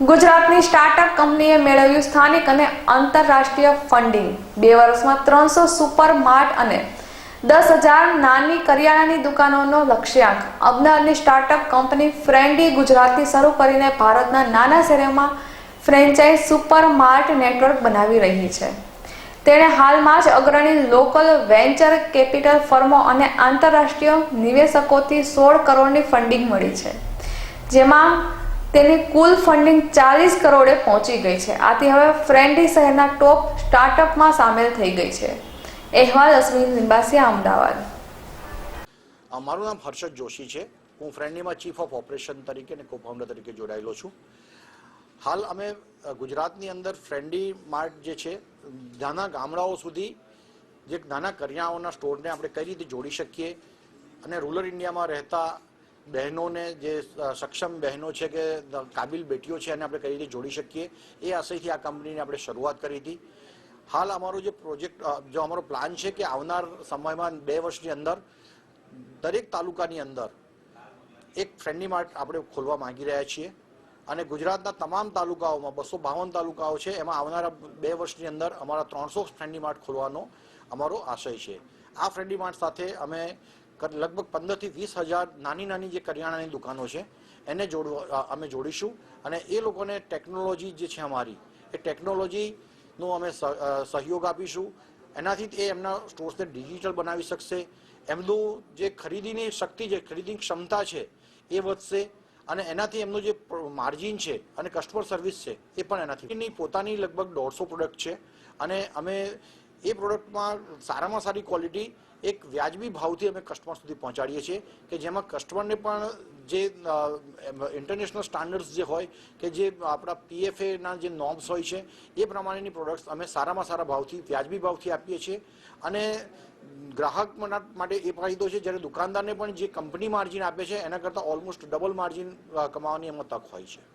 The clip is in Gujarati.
ગુજરાતની સ્ટાર્ટઅપ કંપનીએ મેળવ્યું સ્થાનિક અને આંતરરાષ્ટ્રીય ફંડિંગ બે વર્ષમાં ત્રણસો સુપર માર્ટ અને દસ હજાર નાની કરિયાણાની દુકાનોનો લક્ષ્યાંક. અબનારની સ્ટાર્ટઅપ કંપની ફ્રેન્ડી ગુજરાતથી શરૂ કરીને ભારતના નાના શહેરોમાં ફ્રેન્ચાઇઝ સુપર માર્ટ નેટવર્ક બનાવી રહી છે. તેણે હાલમાં જ અગ્રણી લોકલ વેન્ચર કેપિટલ ફર્મો અને આંતરરાષ્ટ્રીય નિવેશકોથી સોળ કરોડની ફંડિંગ મળી છે. જેમાં તેની કુલ ફંડિંગ ચાલીસ કરોડે પહોંચી ગઈ છે. આથી હવે ફ્રેન્ડી શહેરના ટોપ સ્ટાર્ટઅપમાં સામેલ થઈ ગઈ છે. અહેવાલ અશ્વિન લિંબાસિયા, અમદાવાદ. મારું નામ હર્ષદ જોશી છે. હું ફ્રેન્ડલીમાં ચીફ ઓફ ઓપરેશન તરીકે અને કોફાઉન્ડર તરીકે જોડાયેલો છું. હાલ અમે ગુજરાતની અંદર ફ્રેન્ડી માર્ટ જે છે, નાના ગામડાઓ સુધી, જે નાના કરિયાઓના સ્ટોરને આપણે કઈ રીતે જોડી શકીએ અને રૂરલ ઇન્ડિયામાં રહેતા બહેનોને જે સક્ષમ બહેનો છે કે કાબિલ બેટીઓ છે એને આપણે કઈ રીતે જોડી શકીએ, એ આશયથી આ કંપનીની આપણે શરૂઆત કરી હતી. હાલ અમારો જે પ્રોજેક્ટ જો અમારો પ્લાન છે કે આવનાર સમયમાં બે વર્ષની અંદર, દરેક તાલુકાની અંદર એક ફ્રેન્ડલી માર્ટ આપણે ખોલવા માંગી રહ્યા છીએ. અને ગુજરાતના તમામ તાલુકાઓમાં, બસો બાવન તાલુકાઓ છે, એમાં આવનારા બે વર્ષની અંદર અમારા ત્રણસો ફ્રેન્ડલી માર્ટ ખોલવાનો અમારો આશય છે. આ ફ્રેન્ડલી માર્ટ સાથે અમે લગભગ પંદરથી વીસ હજાર નાની નાની જે કરિયાણાની દુકાનો છે, એને જોડવા અમે જોડીશું. અને એ લોકોને ટેકનોલોજી જે છે અમારી, એ ટેકનોલોજીનો અમે સહયોગ આપીશું. એનાથી તે એમના સ્ટોર્સને ડિજિટલ બનાવી શકશે. એમનું જે ખરીદીની શક્તિ છે, ખરીદીની ક્ષમતા છે, એ વધશે. અને એનાથી એમનું જે માર્જિન છે અને કસ્ટમર સર્વિસ છે, એ પણ એનાથી એની પોતાની લગભગ દોઢસો પ્રોડક્ટ છે. અને અમે એ પ્રોડક્ટમાં સારામાં સારી ક્વોલિટી એક વ્યાજબી ભાવથી અમે કસ્ટમર સુધી પહોંચાડીએ છીએ કે જેમાં કસ્ટમરને પણ જે ઇન્ટરનેશનલ સ્ટાન્ડર્ડ્સ જે હોય કે જે આપણા પીએફએના જે નોર્મ્સ હોય છે, એ પ્રમાણેની પ્રોડક્ટ્સ અમે સારામાં સારા ભાવથી, વ્યાજબી ભાવથી આપીએ છીએ. અને ગ્રાહક માટે એ ફાયદો છે, જ્યારે દુકાનદારને પણ જે કંપની માર્જિન આપે છે, એના કરતાં ઓલમોસ્ટ ડબલ માર્જિન કમાવાની એમાં તક હોય છે.